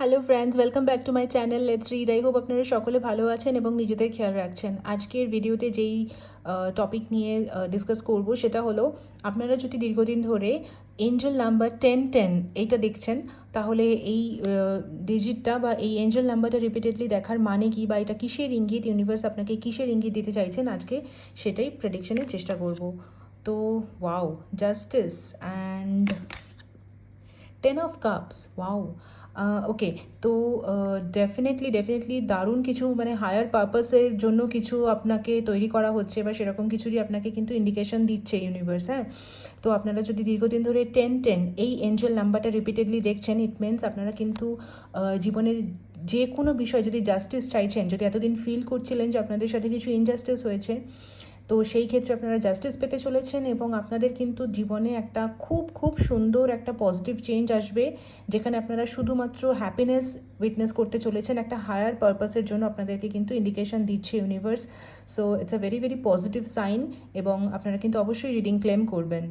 Hello friends welcome back to my channel let's read I hope আপনারা সকলে ভালো আছেন এবং নিজেদের খেয়াল রাখছেন। আজকের ভিডিওতে যেই টপিক নিয়ে ডিসকাস করব সেটা হলো, আপনারা যদি দীর্ঘদিন ধরে এঞ্জেল নাম্বার টেন টেন এইটা দেখছেন, তাহলে এই ডিজিটটা বা এই এঞ্জেল নাম্বারটা রিপিটেডলি দেখার মানে কি বা এটা কিসের ইঙ্গিত ইউনিভার্স আপনাকে কিসের ইঙ্গিত দিতে চাইছেন আজকে সেটাই প্রেডিকশনের চেষ্টা করব। তো wow justice and ten of cups wow okay তো ডেফিনেটলি ডেফিনেটলি দারুণ কিছু মানে হায়ার পারপাসের জন্য কিছু আপনাকে তৈরি করা হচ্ছে বা সেরকম কিছুরই আপনাকে কিন্তু ইন্ডিকেশন দিচ্ছে ইউনিভার্স হ্যাঁ? তো আপনারা যদি দীর্ঘদিন ধরে টেন টেন এই এঞ্জেল নাম্বারটা রিপিটেডলি দেখছেন ইট মিনস আপনারা কিন্তু আহ, জীবনে যে কোনো বিষয় যদি জাস্টিস চাইছেন যদি এতদিন ফিল করছিলেন যে আপনাদের সাথে কিছু ইনজাস্টিস হয়েছে তো সেই ক্ষেত্রে আপনারা জাস্টিস পেতে চলেছেন এবং আপনাদের কিন্তু জীবনে একটা খুব খুব সুন্দর একটা পজিটিভ চেঞ্জ আসবে, যেখানে আপনারা শুধুমাত্র হ্যাপিনেস উইটনেস করতে চলেছেন, একটা হায়ার পারপাসের জন্য আপনাদেরকে কিন্তু ইন্ডিকেশন দিচ্ছে universe so it's a very very positive sign এবং আপনারা কিন্তু অবশ্যই রিডিং ক্লেম করবেন।